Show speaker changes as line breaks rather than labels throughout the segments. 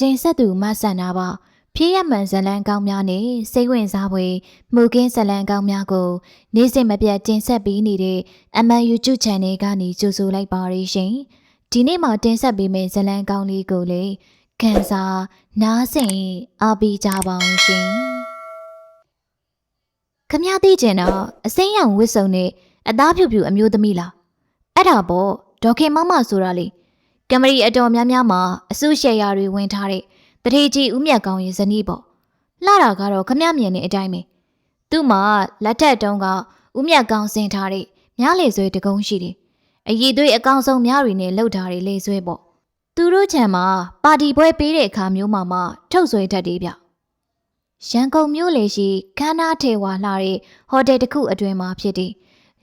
တင်ဆက်သူမဆန္ဒပါဖြည့်ရမှန်ဇလံကောင်းများနဲ့စိတ်ဝင်စားဖွယ်မူကင်းဇလံကောင်းများကို နေ့စဉ်မပြတ်တင်ဆက်ပေးနေတဲ့ MN YouTube Channel ကနေကြိုဆိုလိုက်ပါရရှင်ဒီနေ့မှာတင်ဆက်ပေးမယ့်ဇလံကောင်းလေးကိုလည်းခန်းစားနားဆင်အားပေးကြပါအောင်ရှင်ခမရသိကျင်တော့အစိမ်းရောင်ဝစ်စုံနဲ့အသားဖြူဖြူအမျိုးသမီးလားအဲ့ဒါပေါ့ဒေါခင်မမဆိုတာလေ ကမရီအတော်များများမှာအစုရှယ်ယာတွေဝင်ထားတဲ့တထေကြီးဦးမြတ်ကောင်းရဲ့ဇနီးပေါ့လှတာကတော့ခမရမြင်တဲ့အတိုင်းပဲသူ့မှာလက်ထက်တုံးကဦးမြတ်ကောင်းစင်ထားတဲ့မြားလေဆွဲတကုံးရှိတယ်အည်သွေးအကောင်ဆုံးများတွေနဲ့လှုပ်ထားတဲ့လေဆွဲပေါ့သူတို့ခြံမှာပါတီပွဲပေးတဲ့အခါမျိုးမှာမှထုတ်ဆွဲတတ်တယ်ဗျရန်ကုန်မြို့လေရှိခန်းနာထေဝါလှတဲ့ဟိုတယ်တစ်ခုအတွင်မှာဖြစ်တယ်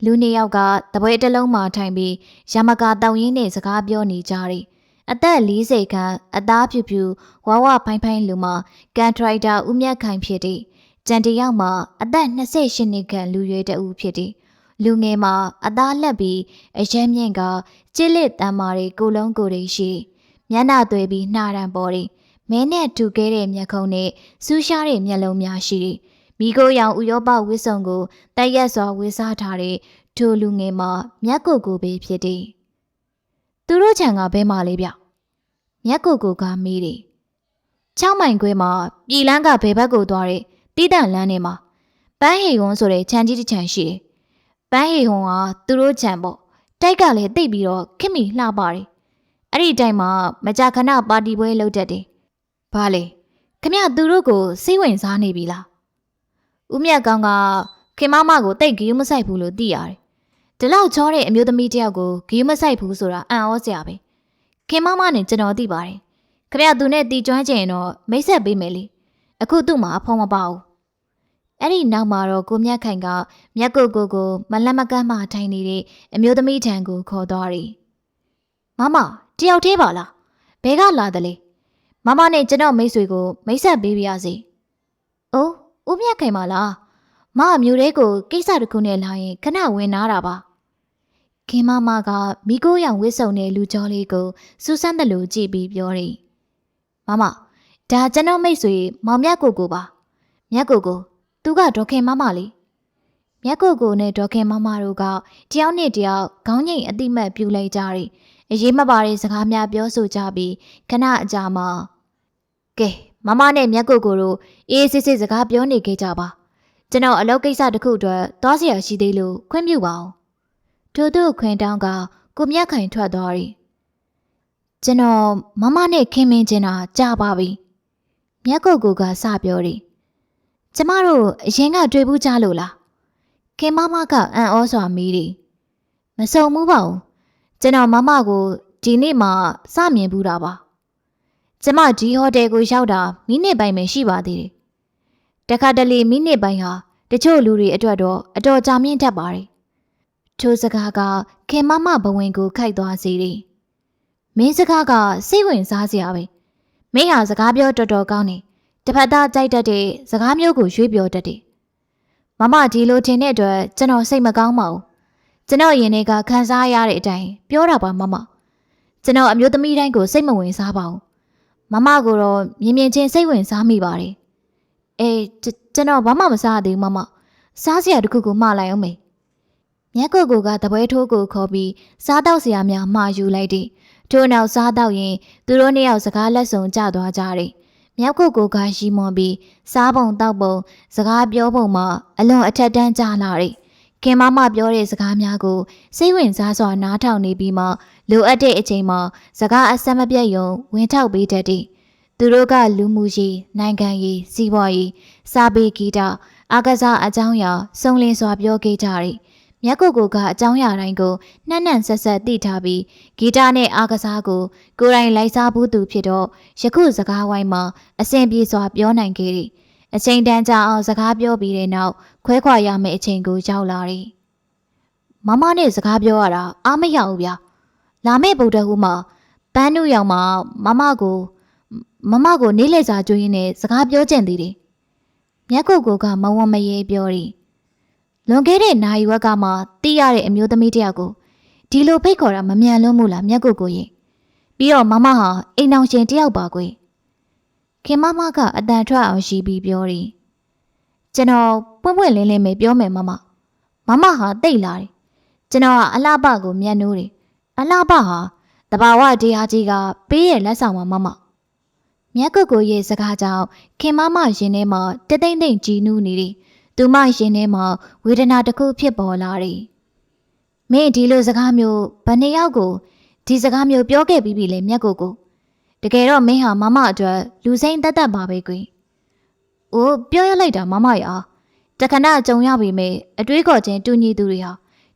လူနှစ်ယောက်ကတပွဲတစ်လုံးမှာထိုင်ပြီးရမကာတောင်ရင်းနဲ့စကားပြောနေကြတယ်အသက်40ခန့်အသားဖြူဖြူဝါဝဖိုင်းဖိုင်းလူမကန်ထရိုက်တာဦးမြတ်ခိုင်ဖြစ်တယ်။ကြံတယောက်မှာအသက်28နှစ်ခန့်လူရွယ်တဦးဖြစ်တယ်။လူငယ်မှာအသားလက်ပြီးအရမ်းမြင့်ကကျစ်လက်တမ်းမာတွေကိုလုံးကိုယ်တွေရှိမျက်နှာသွေးပြီးနှာရံပေါ်တယ်။မဲနဲ့ထူခဲတဲ့မျက်ခုံးနဲ့စူးရှားတဲ့မျက်လုံးများရှိတယ်။ မိကိုရောင်ဥရောပဝစ်စုံကိုတက်ရက်စွာဝေစားထားတဲ့ထိုလူငယ်မှာမျက်ကိုကိုပဲဖြစ်တယ်။သူတို့ခြံကဘဲမှလေးဗျ။မျက်ကိုကိုကမေးတယ်။6မိုင်ခွဲမှာပြည်လန်းကဘယ်ဘက်ကိုသွားတဲ့တီးတန့်လန်းထဲမှာပန်းဟေဝွန်းဆိုတဲ့ခြံကြီးတစ်ခြံရှိတယ်။ပန်းဟေဝွန်းကသူတို့ခြံပေါ့။တိုက်ကလည်းတိတ်ပြီးတော့ခက်မိလှပါတယ်။အဲ့ဒီတိုင်မှာမကြာခဏပါတီပွဲလုပ်တတ်တယ်။ဘာလဲ။ခမရသူတို့ကိုစိတ်ဝင်စားနေပြီလား။ ဦးမြတ်ကောင်းကခင်မမကိုတိတ်ဂီယူမဆိုင်ဘူးလို့သိရတယ်။ဒီလောက်ချောတဲ့အမျိုးသမီးတယောက်ကိုဂီယူမဆိုင်ဘူးဆိုတာအံ့ဩစရာပဲ။ခင်မမနဲ့ကျွန်တော်သိပါတယ်။ခမရသူနဲ့တီကျွမ်းချင်ရင်တော့မိတ်ဆက်ပေးမယ်လေ။အခုသူ့မှာအဖော်မပါဘူး။အဲ့ဒီနောက်မှာတော့ကိုမြတ်ခိုင်ကမြတ်ကိုကိုကိုမလက်မကမ်းမှထိုင်နေတဲ့အမျိုးသမီးထံကိုခေါ်သွားတယ်။မမတယောက်သေးပါလား။ဘဲကလာတယ်လေ။မမနဲ့ကျွန်တော်မိတ်ဆွေကိုမိတ်ဆက်ပေးပါရစေ။အိုး ဦးမြတ်ခိုင်ပါလား။မအမျိုးလေးကိုကိစ္စတစ်ခုနဲ့လာရင်ခဏဝင်နာတာပါ။ခင်မမကမိကိုရောင်ဝစ်စုံတဲ့လူကြောလေးကိုစူးစမ်းတယ်လို့ကြည့်ပြီးပြောတယ်။မမဒါကျွန်တော်မိတ်ဆွေမောင်မြတ်ကိုကိုပါ။မြတ်ကိုကိုသူကဒေါခင်မမလေး။မြတ်ကိုကိုနဲ့ဒေါခင်မမတို့ကတယောက်နဲ့တယောက်ခေါင်းငိတ်အတိမတ်ပြူလိုက်ကြတယ်။အရေးမပါတဲ့စကားများပြောဆိုကြပြီးခဏအကြာမှာကဲ မမနဲ့မျက်ကိုကိုတို့အေးဆေးဆေးစကားပြောနေခဲ့ကြပါကျွန်တော်အလုပ်ကိစ္စတစ်ခုအတွက်သွားစရာရှိသေးလို့ခွင့်ပြုပါအောင်တို့တို့ခွင်တောင်းကကိုမြတ်ခိုင်ထွက်သွားတယ်ကျွန်တော်မမနဲ့ခင်မင်းကျင်တာကြာပါပြီမျက်ကိုကိုကစပြောတယ်ကျမတို့အရင်ကတွေ့ဘူးကြလို့လားခင်မမကအံ့ဩစွာမေးတယ်မစုံဘူးပါဘူးကျွန်တော်မမကိုဒီနေ့မှစမြင်ဘူးတာပါ ကျမဒီဟိုတယ်ကိုရောက်တာမိနစ်ပိုင်းပဲရှိပါသေးတယ်။တခါတလေမိနစ်ပိုင်းဟာတချို့လူတွေအတွက်တော့အတော်ကြာမြင့်တတ်ပါတယ်။ထိုစကားကခင်မမဘဝင်ကိုခိုက်သွားစေတယ်။မင်းစကားကစိတ်ဝင်စားစရာပဲ။မင်းဟာစကားပြောတော်တော်ကောင်းတယ်။တစ်ဖက်သားကြိုက်တတ်တဲ့စကားမျိုးကိုရွေးပြောတတ်တယ်။မမဒီလိုထင်တဲ့အတွက်ကျွန်တော်စိတ်မကောင်းပါဘူး။ကျွန်တော်ရင်ထဲကခံစားရတဲ့အတိုင်းပြောတာပါမမ။ကျွန်တော်အမျိုးသမီးတိုင်းကိုစိတ်မဝင်စားပါဘူး။ မမကိုတော့မြင်မြင်ချင်းစိတ်ဝင်စားမိပါတယ်။အေးကျွန်တော်ဘာမှမစားသေးဘူးမမ။စားစရာတခုခုမှားလိုက်အောင်မေ။မြက်ကိုကိုကတပွဲထိုးကိုခေါ်ပြီးစားတော့စရာများမှာယူလိုက်တယ်။ထို့နောက်စားတော့ရင်သူတို့နှစ်ယောက်စကားလက်ဆုံကြသွားကြတယ်။မြောက်ကိုကိုကရီမွန်ပြီးစားပုံတောက်ပုံစကားပြောပုံမှာအလွန်အထက်တန်းကြလာတယ်။ခင်မမပြောတဲ့စကားများကိုစိတ်ဝင်စားစွာနားထောင်နေပြီးမှ လိုအပ်တဲ့အချိန်မှာစကားအဆက်မပြတ်ယုံဝင်ထောက်ပေးတတ်တယ်။သူတို့ကလူမှုရေးနိုင်ငံရေးစီးပွားရေးစာပေဂီတအာကစားအကြောင်းအရာစုံလင်စွာပြောခဲ့ကြတယ်။မြတ်ကိုကိုကအကြောင်းအရာတိုင်းကိုနှံ့နှံ့ဆက်ဆက်သိထားပြီးဂီတနဲ့အာကစားကိုကိုယ်တိုင်လိုက်စားဘူးသူဖြစ်တော့ယခုစကားဝိုင်းမှာအဆင်ပြေစွာပြောနိုင်ခဲ့တယ်။အချိန်တန်ကြာအောင်စကားပြောပြီးတဲ့နောက်ခွဲခွာရမယ့်အချိန်ကိုရောက်လာတယ်။မမနဲ့စကားပြောရတာအားမရဘူးဗျာ။ လာမယ့်ဗုဒ္ဓဟူးမှာပန်းနုရောင်မှာမမကိုမမကိုနေလေစာကျွေးရင်းနဲ့စကားပြောကြင်သေးတယ်။မြတ်ကိုကိုကမဝမရဲပြောတယ်။လွန်ခဲ့တဲ့နိုင်ဝက်ကမှတီးရတဲ့အမျိုးသမီးတယောက်ကိုဒီလိုဖိတ်ခေါ်တာမမြန်လွန်းဘူးလားမြတ်ကိုကိုရင်။ပြီးတော့မမဟာအိမ်အောင်ရှင်တယောက်ပါကွယ်ခင်မမကအတန်ထွက်အောင်ရှိပြီးပြောတယ်ကျွန်တော်ပွင့်ပွင့်လင်းလင်းပဲပြောမယ်မမမမဟာတိတ်လာတယ်ကျွန်တော်ကအလှပကိုမျက်နှိုးတယ် အလှပဟာတဘာဝတရားကြီးကပေးရဲ့လက်ဆောင်ပါမမမြတ်ကုတ်ကိုရဲ့စကားကြောင့်ခင်မမရင်ထဲမှာတသိမ့်သိမ့်ကြည်နူးနေတယ်သူမရင်ထဲမှာဝေဒနာတစ်ခုဖြစ်ပေါ်လာတယ်မင်းဒီလိုစကားမျိုးဘယ်နှစ်ယောက်ကိုဒီစကားမျိုးပြောခဲ့ပြီးပြီလေမြတ်ကုတ်ကိုတကယ်တော့မင်းဟာမမအတွက်လူစိမ့်တက်တက်ပါပဲကွင်။အိုးပြောရလိုက်တာမမရာတခဏကြုံရပြီမေအတွေးခေါ်ခြင်းတူညီသူတွေဟာ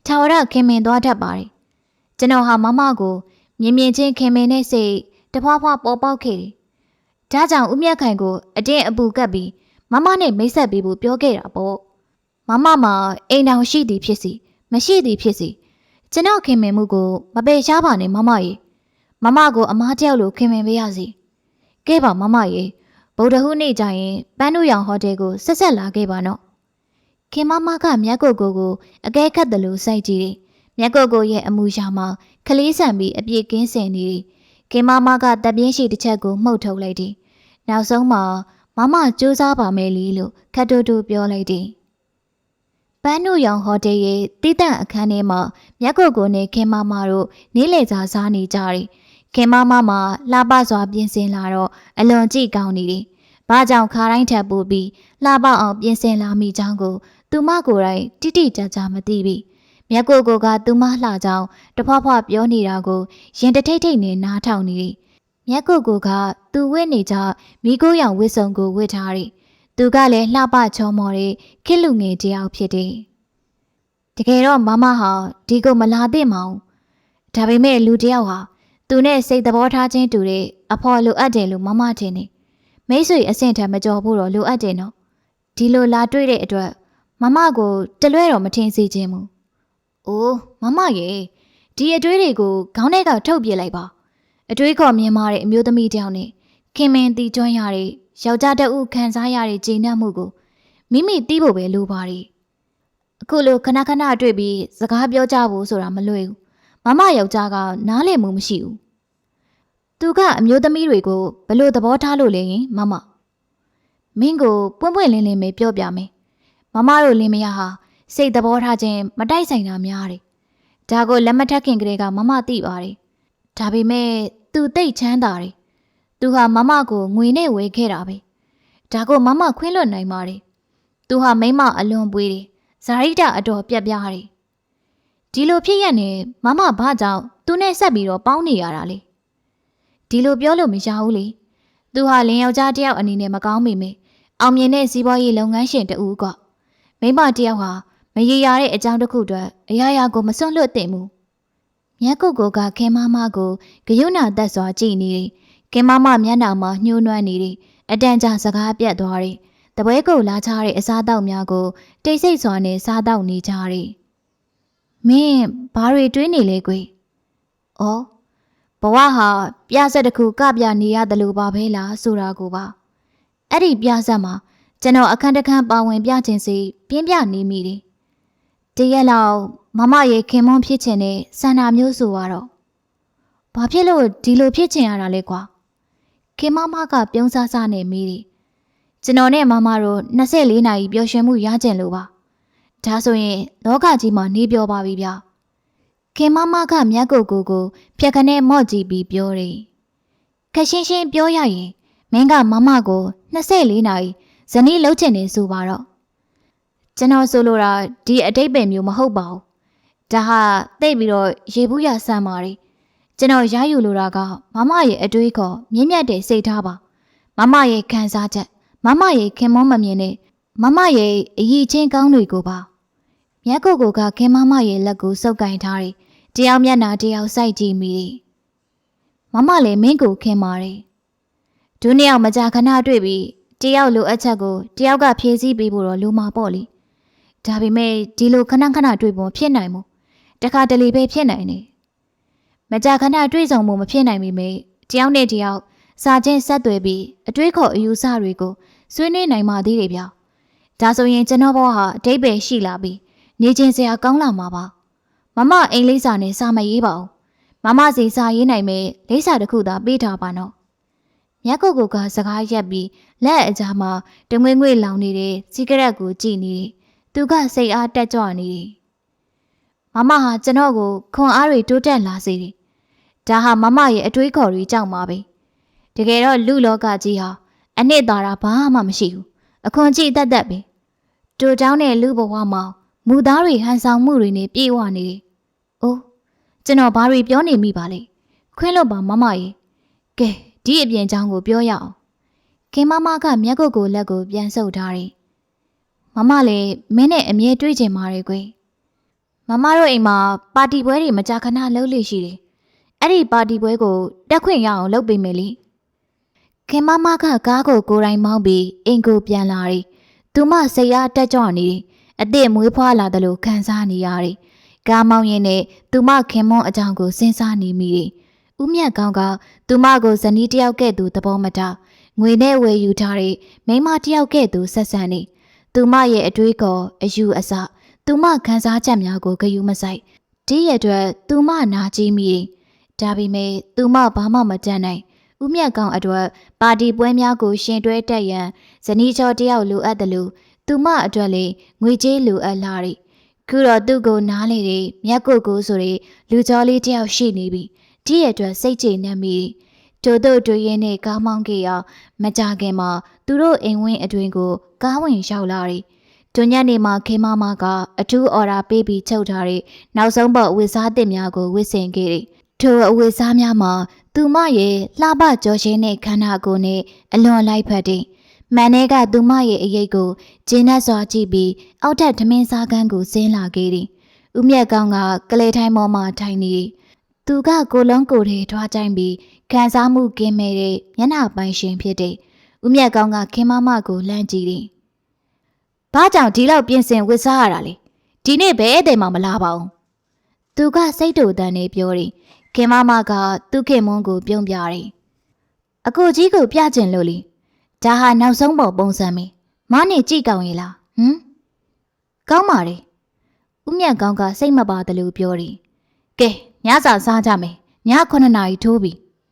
ထာဝရခင်မင်သွားတတ်ပါတယ်။ ကျွန်တော်ဟာမမကိုမြင်မြင်ချင်းခင်မင်နဲ့စိတ်တဖွာဖွာပေါ်ပေါက်ခဲ့တယ်။ဒါကြောင့်ဦးမြတ်ခိုင်ကိုအတင်းအပူကပ်ပြီးမမနဲ့မိတ်ဆက်ပြီးဖို့ပြောခဲ့တာပေါ့။မမမှာအိမ်တော်ရှိသည်ဖြစ်စီမရှိသည်ဖြစ်စီကျွန်တော်ခင်မင်မှုကိုမပေရှားပါနဲ့မမရေမမကိုအမားတယောက်လိုခင်မင်ပေးရစီကဲပါမမရေဗုဒ္ဓဟူးနေ့ကျရင်ပန်းနုရောင်ဟိုတယ်ကိုဆက်ဆက်လာခဲ့ပါနော်ခင်မမကမြတ်ကိုကိုကိုအကဲခတ်တယ်လို့စိုက်ကြည့်တယ် မြတ်ကိုကိုရဲ့အမူအရာမှာခလေးဆန်ပြီးအပြည့်ကင်းစင်နေတယ်ခင်မမကတပ်ပြင်းရှိတစ်ချက်ကိုမှုတ်ထုတ်လိုက်တယ်နောက်ဆုံးမှာမမစူးစားပါမယ်လီလို့ခတ်တူတူပြောလိုက်တယ်ပန်းနုရောင်ဟိုတယ်ရဲ့တိတန့်အခန်းထဲမှာမြတ်ကိုကိုနဲ့ခင်မမတို့နေလေစာစားနေကြတယ်ခင်မမမလှပစွာပြင်ဆင်လာတော့အလွန်ကြည့်ကောင်းနေတယ်။ဘာကြောင့်ခါတိုင်းထပ်ပို့ပြီးလှပအောင်ပြင်ဆင်လာမိကြောင်းကို သူမကိုယ်တိုင်တိတိကျကျမသိပြီ။ မြတ်ကိုကိုကသူမလှကြောင်းတဖွာဖွာပြောနေတာကိုရင်တထိတ်ထိတ်နဲ့နားထောင်နေတယ်။မြတ်ကိုကိုကသူဝတ်နေကြမိကိုရောင်ဝတ်စုံကိုဝတ်ထားတယ်။သူကလည်းလှပချောမော်တဲ့ခစ်လူငယ်တယောက်ဖြစ်တယ်။တကယ်တော့မမဟာဒီကိုမလာသင့်ပါဘူး။ဒါပေမဲ့လူတယောက်ဟာသူနဲ့စိတ်သဘောထားချင်းတူတဲ့အဖော်လိုအပ်တယ်လို့မမထင်နေမိတ်ဆွေအဆင့်ထက်မကြော်ဖို့တော့လိုအပ်တယ်နော်ဒီလိုလာတွေ့တဲ့အတွက်မမကိုတလွဲတော့မထင်စေခြင်းဘူး အိုးမမရေဒီအတွေးတွေကိုခေါင်းထဲကထုတ်ပြလိုက်ပါအတွေးခေါ်မြင်မာတဲ့အမျိုးသမီးတယောက်နဲ့ခင်မင်တီကျွမ်းရတဲ့ယောက်ျားတအုပ်ခံစားရတဲ့ဂျိနှက်မှုကိုမိမိသိဖို့ပဲလိုပါတယ်အခုလိုခဏခဏတွေ့ပြီးစကားပြောကြဖို့ဆိုတာမလွယ်ဘူးမမယောက်ျားကနားလည်မှုမရှိဘူးသူကအမျိုးသမီးတွေကိုဘလို့သဘောထားလို့လဲရင်မမမင်းကိုပွင့်ပွင့်လင်းလင်းပဲပြောပြမယ်မမတို့လင်းမယားဟာ စိတ်သဘောထားခြင်းမတိုက်ဆိုင်တာများတယ်ဒါကိုလက်မထက်ခင်ကလေးကမမသိပါတယ်ဒါပေမဲ့သူသိတ်ချမ်းသာတယ်သူဟာမမကိုငွေနဲ့ဝေခဲ့တာပဲဒါကိုမမခွင့်လွတ်နိုင်ပါတယ်သူဟာမိမအလွန်ပွေးတယ်ဇာရိတအတော်ပြက်ပြားတယ်ဒီလိုဖြစ်ရနေမမဘာကြောင့်သူနဲ့ဆက်ပြီးတော့ပေါင်းနေရတာလေဒီလိုပြောလို့မရဘူးလေသူဟာလင်ယောက်ျားတယောက်အနေနဲ့မကောင်းမိမေအောင်မြင်တဲ့စီးပွားရေးလုပ်ငန်းရှင်တူကမိမတယောက်ဟာ မရေရာတဲ့အကြောင်းတစ်ခုအတွက်အရာရာကိုမစွန့်လွတ်သင့်ဘူးမြတ်ကုတ်ကိုကခင်မမကိုဂယုဏသက်စွာကြည်နေတယ်ခင်မမမျက်နှာမှာညှိုးနွမ်းနေတယ်အတန်ကြာစကားပြတ်သွားတယ်တပွဲကိုလာချတဲ့အစားတောက်များကိုတိတ်ဆိတ်စွာနဲ့စားတောက်နေကြတယ်မင်းဘာတွေတွေးနေလဲကွယ်။အော်ဘဝဟာပြဆက်တစ်ခုကပြနေရတယ်လို့ပါပဲလားဆိုတာကိုပါ။အဲ့ဒီပြဆက်မှာကျွန်တော်အခန်းတစ်ခန်းပါဝင်ပြခြင်းစီပြင်းပြနေမိတယ်။ တရက်လောက်မမရေခင်မွန်းဖြစ်ချင်တဲ့စန္ဒာမျိုးဆိုတော့ဘာဖြစ်လို့ဒီလိုဖြစ်ချင်ရတာလဲကွာ။ခင်မမကပြုံးဆဆနဲ့မိတယ်။ကျွန်တော်နဲ့မမတို့24နာရီပျော်ရွှင်မှုရကြင်လို့ပါ။ဒါဆိုရင်လောကကြီးမှာနေပြောပါပြီဗျခင်မမကမြတ်ကိုကိုကိုဖြက်ခနဲ့မော့ကြည့်ပြီးပြောတယ်ခရှင်းရှင်းပြောရရင်မင်းကမမကို24နာရီဇနီးလှုပ်ချင်နေဆိုပါတော့ ကျွန်တော်ဆိုလိုတာဒီအတိတ်ပဲမျိုးမဟုတ်ပါဘူးဒါဟာသိပြီးတော့ရေဘူးရဆမ်းပါရီကျွန်တော်ရယူလိုတာကမမရဲ့အတွေးခေါ်မြင့်မြတ်တဲ့စိတ်ထားပါမမရဲ့ခံစားချက်မမရဲ့ခင်မွန်းမမြင်တဲ့မမရဲ့အရေးချင်းကောင်းတွေကိုပါမြတ်ကိုကိုကခင်မမရဲ့လက်ကိုစုပ်ကင်ထားတယ်။တယောက်မျက်နှာတယောက်စိုက်ကြည့်မိတယ်။မမလည်းမင်းကိုခင်ပါတယ်။ဒုနှစ်ယောက်မကြာခဏတွေ့ပြီးတယောက်လိုအပ်ချက်ကိုတယောက်ကဖြည့်ဆည်းပေးဖို့တော့လိုမှာပေါ့လေ။ ဒါပေမဲ့ဒီလိုခဏခဏတွေ့ဖို့ဖြစ်နိုင်မို့တခါတလေပဲဖြစ်နိုင်တယ်။မကြာခဏတွေ့ဆုံမှုမဖြစ်နိုင်ပေမဲ့တယောက်နဲ့တယောက်စာချင်းဆက်သွယ်ပြီးအတွေးခေါ်အယူဆတွေကိုဆွေးနွေးနိုင်မှသေးတယ်ဗျ။ဒါဆိုရင်ကျွန်တော်ဘဝဟာအတိတ်ပဲရှိလာပြီးနေချင်းစရာကောင်းလာမှာပါမမအိမ်လိပ်စာနဲ့စာမရေးပါဘူးမမစီစာရေးနိုင်မယ်လိပ်စာတစ်ခုသာပေးထားပါနော်မြတ်ကိုကိုကစကားရက်ပြီးလက်အကြားမှာတငွေငွေလောင်နေတဲ့စီကရက်ကိုကြည့်နေတယ်။ သူကစိတ်အားတက်ကြွနေတယ်။မမဟာကျွန်တော်ကိုခွန်အားတွေတိုးတက်လာစေတယ်။ဒါဟာမမရဲ့အတွေးခေါ်တွေကြောင့်ပါပဲ။တကယ်တော့လူလောကကြီးဟာအနှစ်သာရဘာမှမရှိဘူး။အခွန်ကြည့်တတ်တတ်ပဲ။တူတောင်းတဲ့လူဘဝမှာမူသားတွေဟန်ဆောင်မှုတွေနဲ့ပြေဝနေတယ်။အိုးကျွန်တော်ဘာတွေပြောနေမိပါလဲ။ခွင့်လို့ပါမမရေ။ကဲဒီအပြင်ကြောင်းကိုပြောရအောင်။ခင်မမကမျက်ကုတ်ကိုလက်ကိုပြန်ဆုပ်ထားတယ်။ မမလည်းမင်းနဲ့အမြဲတွေ့ချင်ပါတယ်ကွယ်။မမတို့အိမ်မှာပါတီပွဲတွေမကြာခဏလုပ်လို့ရှိတယ်။အဲ့ဒီပါတီပွဲကိုတက်ခွင့်ရအောင်လုပ်ပေးမယ်လေ။ခင်မမကကားကိုကိုယ်တိုင်မောင်းပြီးအိမ်ကိုပြန်လာတယ်။သူမစိတ်အားတက်ကြွနေတယ်။အသက်မွေးဖွားလာတယ်လို့ခံစားနေရတယ်။ကားမောင်းရင်နဲ့သူမခင်မွန်းအကြောင်းကိုစဉ်းစားနေမိတယ်။ဦးမြတ်ကောင်းကသူမကိုဇနီးတယောက်ကဲ့သို့သဘောမထားငွေနဲ့ဝယ်ယူထားတဲ့မိန်းမတယောက်ကဲ့သို့ဆက်ဆံနေ သူမရဲ့အတွေးခေါ်အယူအဆသူမခံစားချက်များကိုဂရုမစိုက်ဒီရဲ့အတွက်သူမနာကြည့်မိတယ်ဒါပေမဲ့သူမဘာမှမတတ်နိုင်ဦးမြတ်ကောင်းအတွက်ပါတီပွဲများကိုရှင်တွဲတက်ရန်ဇနီးချောတယောက်လိုအပ်တယ်လို့သူမအတွက်လေငွေကြေးလိုအပ်လာတယ်ခုတော့သူ့ကိုနားလေတယ်မြတ်ကိုကိုဆိုတဲ့လူကျော်လေးတယောက်ရှိနေပြီဒီရဲ့အတွက်စိတ်ကြည်နေမိတယ် တို့တို့တွေ့ရင်နဲ့ကားမောင်းခဲ့ရမကြခင်မှာသူတို့အိမ်ဝင်းအတွင်ကိုကားဝင်ရောက်လာတယ်။တွညနေမှာခေမမကအထူးအော်ဒါပေးပြီးချုပ်ထားတဲ့နောက်ဆုံးပေါ်ဝစ်စားတစ်များကိုဝစ်ဆင်ခဲ့တယ်။ထိုအဝစ်စားများမှာသူမရဲ့လှပကြောရှင်းတဲ့ခန္ဓာကိုယ်နဲ့အလွန်လိုက်ဖက်တယ်။မန်နေကသူမရဲ့အရေးကိုကျင်းတ်စွာကြည့်ပြီးအောက်ထပ်ထမင်းစားကန်းကိုဆင်းလာခဲ့တယ်။ဦးမြတ်ကောင်းကကလေးထိုင်ပေါ်မှာထိုင်နေတယ်။ သူကကိုလုံးကိုယ်တွေထွားကြိုင်ပြီးခံစားမှုကင်းမဲ့တဲ့မျက်နှာပိုင်ရှင်ဖြစ်တဲ့ဦးမြတ်ကောင်းကခင်မမကိုလှမ်းကြည့်တယ်။ဘာကြောင့်ဒီလောက်ပြင်ဆင်ဝစ်စားရတာလဲ။ဒီနေ့ဘယ်အိမ်မှမလာပါဘူး။သူကစိတ်တူတန်နေပြောတယ်။ခင်မမကသူ့ခင်မွန်းကိုပြုံးပြတယ်။အကိုကြီးကိုပြကျင်လို့လေ။ဒါဟာနောက်ဆုံးပေါ်ပုံစံမေး။မနဲ့ကြည့်ကောင်းရဲ့လား။ဟမ်။ကောင်းပါလေ။ဦးမြတ်ကောင်းကစိတ်မပါတယ်လို့ပြောတယ်။ကဲ ညစာစားကြမယ်။ည9နာရီထိုးပြီ